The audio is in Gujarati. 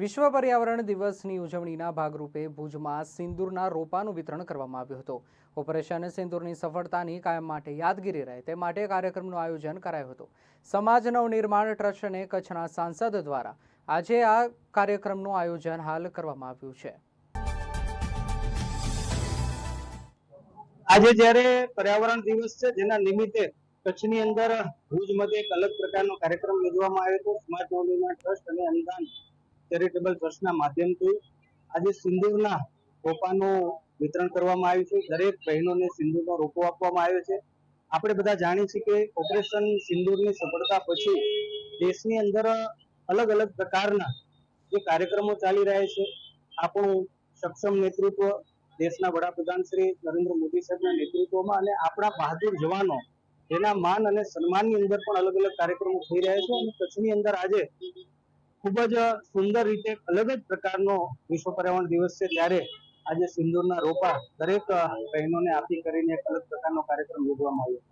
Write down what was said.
વિશ્વ પર્યાવરણ દિવસની ઉજવણીના ભાગરૂપે ભુજમાં સિંદૂરના રોપાનું વિતરણ કરવામાં આવ્યું હતું. ઓપરેશન સિંદૂરની સફળતાની કાયમ માટે યાદગીરી રહે તે માટે કાર્યક્રમનું આયોજન કરાયું હતું. સમાજ નવનિર્માણ ટ્રસ્ટ કચ્છના સાંસદ દ્વારા આજે આ કાર્યક્રમનું આયોજન હાલ કરવામાં આવ્યું છે. આજે જ્યારે પર્યાવરણ દિવસ છે, જેના નિમિત્તે કચ્છની અંદર ભુજ મધ્ય એક અલગ પ્રકારનો કાર્યક્રમ યોજવામાં આવ્યો હતો. સમાજ નવનિર્માણ ટ્રસ્ટ અને અનુદાન ચેરિટેબલ ટ્રસ્ટના માધ્યમથી આજે સિંદૂરના રોપાનું વિતરણ કરવામાં આવ્યું છે. દરેક બહેનોને સિંદૂરનો રોપો આપવામાં આવ્યો છે. આપણે બધા જાણીએ છીએ કે ઓપરેશન સિંદૂરની સફળતા પછી દેશની અંદર અલગ અલગ પ્રકારના જે કાર્યક્રમો ચાલી રહ્યા છે, આપણું સક્ષમ નેતૃત્વ દેશના વડાપ્રધાન શ્રી નરેન્દ્ર મોદી સાહેબના નેતૃત્વમાં અને આપણા બહાદુર જવાનો એના માન અને સન્માનની અંદર પણ અલગ અલગ કાર્યક્રમો થઈ રહ્યા છે અને કચ્છની અંદર આજે ખૂબ જ સુંદર રીતે અલગ જ પ્રકારનો વિશ્વ પર્યાવરણ દિવસ છે. ત્યારે આજે સિંદૂરના રોપા દરેક બહેનોને આપી કરીને એક અલગ પ્રકારનો કાર્યક્રમ યોજવામાં આવ્યો.